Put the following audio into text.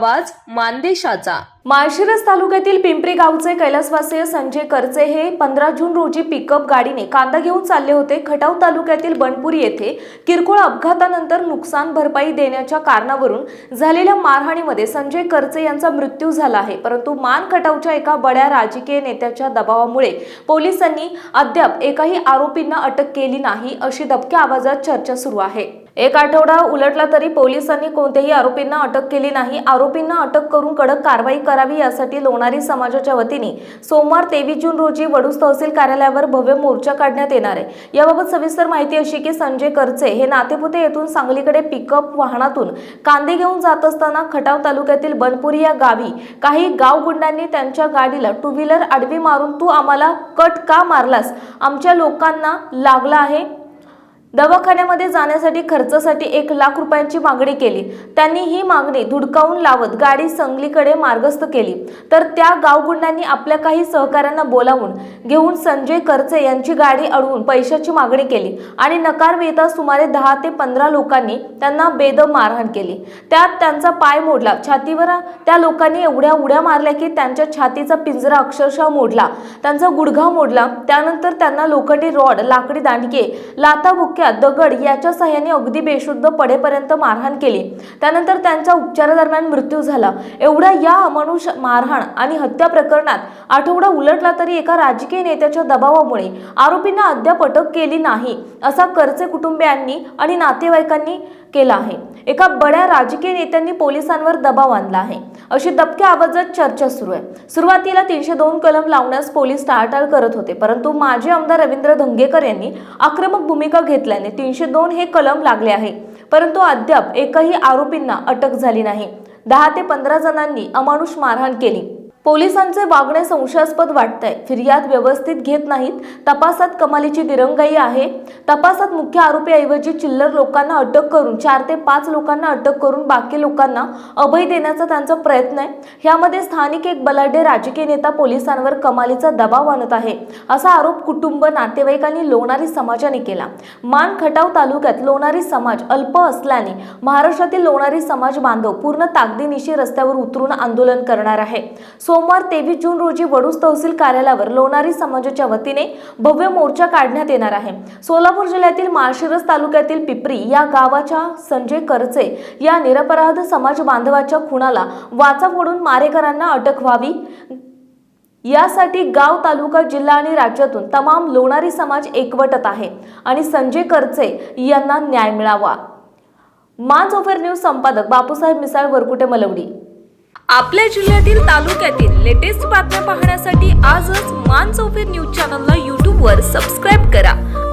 आवाज मानदेशाचा. माळशिरस तालुक्यातील पिंपरी गावचे कैलासवासीय संजय करचे हे पंधरा जून रोजी पिकअप गाडीने कांदा घेऊन चालले होते. खटाव तालुक्यातील बनपुरी येथे किरकोळ अपघातानंतर नुकसान भरपाई देण्याच्या कारणावरून झालेल्या मारहाणीमध्ये संजय करचे यांचा मृत्यू झाला आहे. परंतु मान खटावच्या एका बड्या राजकीय नेत्याच्या दबावामुळे पोलिसांनी अद्याप एकाही आरोपींना अटक केली नाही अशी दबक्या आवाजात चर्चा सुरू आहे. एक आठवडा उलटला तरी पोलिसांनी कोणत्याही आरोपींना अटक केली नाही. आरोपींना अटक करून कडक कारवाई करावी यासाठी लोणारी समाजाच्या वतीने सोमवार तेवीस जून रोजी वडूस तहसील कार्यालयावर भव्य मोर्चा काढण्यात येणार आहे. याबाबत सविस्तर माहिती अशी की संजय करचे हे नातेपुते येथून सांगलीकडे पिकअप वाहनातून कांदे घेऊन जात असताना खटाव तालुक्यातील बनपुरी या गावी काही गावगुंडांनी त्यांच्या गाडीला टू व्हीलर आडवी मारून तू आम्हाला कट का मारलास? आमच्या लोकांना लागला आहे. दवाखान्यामध्ये जाण्यासाठी खर्चासाठी एक लाख रुपयांची मागणी केली. त्यांनी ही मागणी धुडकावून लावत गाडी संगलीकडे मार्गस्थ केली. तर त्या गावगुंडांनी आपल्या काही सहकाऱ्यांना बोलावून घेऊन संजय करचे यांची गाडी अडवून पैशाची मागणी केली आणि नकार मिळता सुमारे दहा ते पंधरा लोकांनी त्यांना बेदम मारहाण केली. त्यात त्यांचा पाय मोडला. छातीवर त्या लोकांनी एवढ्या उड्या मारल्या की त्यांच्या छातीचा पिंजरा अक्षरशः मोडला. त्यांचा गुडघा मोडला. त्यानंतर त्यांना लोखंडी रॉड लाकडी दांडके लाता बुक्क्या दगड याच्या सहाय्याने अगदी बेशुद्ध पडेपर्यंत मारहाण केली. त्यानंतर त्यांचा उपचारादरम्यान मृत्यू झाला. एवढ्या या अमानुष मारहाण आणि हत्या प्रकरणात आठवडा उलटला तरी एका राजकीय नेत्याच्या दबावामुळे आरोपींना अद्याप अटक केली नाही असा करचे कुटुंबियांनी आणि नातेवाईकांनी केला आहे. एका बड्या राजकीय नेत्यांनी पोलिसांवर दबाव आणला आहे. अशी दबक्या आवाजात चर्चा सुरू आहे. सुरुवातीला तीनशे दोन कलम लावण्यास पोलीस टाळाटाळ करत होते परंतु माजी आमदार रवींद्र धंगेकर यांनी आक्रमक भूमिका घेतल्याने तीनशे दोन हे कलम लागले आहे. परंतु अद्याप एकही आरोपींना अटक झाली नाही. दहा ते पंधरा जणांनी अमानुष मारहाण केली. पोलिसांचे वागणे संशयास्पद वाटतंय. फिर्याद व्यवस्थित घेत नाहीत. तपासात कमालीची दिरंगाई आहे. तपासात मुख्य आरोपीऐवजी चिल्लर लोकांना अटक करून चार ते पाच लोकांना अटक करून बाकी लोकांना अभय देण्याचा त्यांचा प्रयत्न आहे. यामध्ये स्थानिक एक बलाढ्य राजकीय नेता पोलिसांवर कमालीचा दबाव आणत आहे. असा आरोप कुटुंब नातेवाईकांनी लोणारी समाजाने केला. मान खटाव तालुक्यात लोणारी समाज अल्प असल्याने महाराष्ट्रातील लोणारी समाज बांधव पूर्ण ताकदीनिशी रस्त्यावर उतरून आंदोलन करणार आहे. सोमवार तेवीस जून रोजी वडूस तहसील कार्यालयावर लोणारी समाजाच्या वतीने भव्य मोर्चा काढण्यात येणार आहे. सोलापूर जिल्ह्यातील माळशिरस तालुक्यातील पिपरी या गावाच्या संजय करचे या निरपराध समाज बांधवाच्या खुणाला वाचा फोडून मारेकरांना अटक व्हावी? यासाठी गाव तालुका जिल्हा आणि राज्यातून तमाम लोणारी समाज एकवटत आहे आणि संजय करचे यांना न्याय मिळावा. मान ओफेर न्यूज संपादक बापूसाहेब मिसाळ वरकुटे मलवडी. आपल्या जिल्ह्यातील तालुक्यातील लेटेस्ट बातम्या पाहण्यासाठी आजच मानस ओफेर न्यूज चॅनलला यूट्यूबवर सबस्क्राईब